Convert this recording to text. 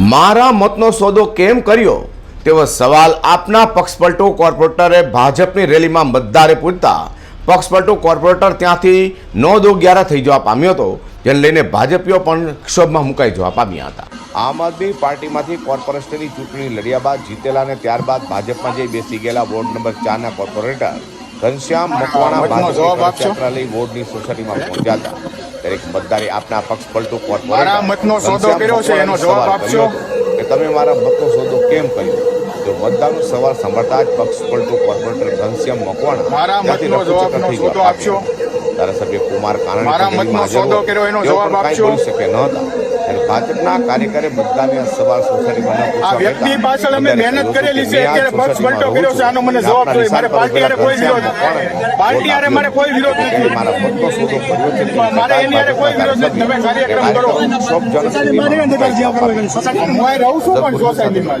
મારા મતનો સોદો કેમ કર્યો? તેવો સવાલ આપના પક્ષપલટો કોર્પોરેટરે ભાજપની રેલીમાં મતદારે પૂછતા. પક્ષપલટો કોર્પોરેટર ત્યાંથી નો દો ગ્યારા થઈ જવા પામ્યો હતો, જેને લઈને ભાજપીઓ પણ ક્ષોભમાં મુકાઈ જવા પામ્યા હતા. આમ આદમી પાર્ટીમાંથી કોર્પોરેશનની ચૂંટણી લડ્યા બાદ જીતેલા અને ત્યારબાદ ભાજપમાં જઈ બેસી ગયેલા વોર્ડ નંબર ચારના કોર્પોરેટર ઘનશ્યામ મકવાણા ભાજપ? લઈ વોર્ડની સોસાયટીમાં પહોંચ્યા હતા દરેક મતદારે આપના પક્ષ પલટો કોર્પોરેટર મારા મતનો સોદો કર્યો છે, એનો જવાબ આપશો? કે તમે મારા મતનો સોદો કેમ કર્યો જો મતદારનો સવાલ સાંભળતા જ પક્ષ પલટો કોર્પોરેટર ઘનશ્યામ મકવાણા મારા મતનો જવાબનો સોદો આપશો? ધારાસભ્ય કુમાર કાનાણી મારા મતનો સોદો કર્યો એનો જવાબ આપશો? શકે ન હતા ભાજપના કાર્યકરે બધાને સવાલ સોસાયટીમાં આ વ્યક્તિ પાછળ અમે મહેનત કરેલી છે અત્યારે પક્ષ પલટો કર્યો છે આનો મને જવાબ. જોઈએ મારે પાર્ટી આરે કોઈ વિરોધ પાર્ટી આરે મારે કોઈ વિરોધ નથી. મારા મતનો સોદો કર્યો છે મારે એની આરે કોઈ વિરોધ નથી. તમે કાર્યક્રમ કરો. સૌ જન સુધીમાં હું રહું છું પણ સોસાયટીમાં.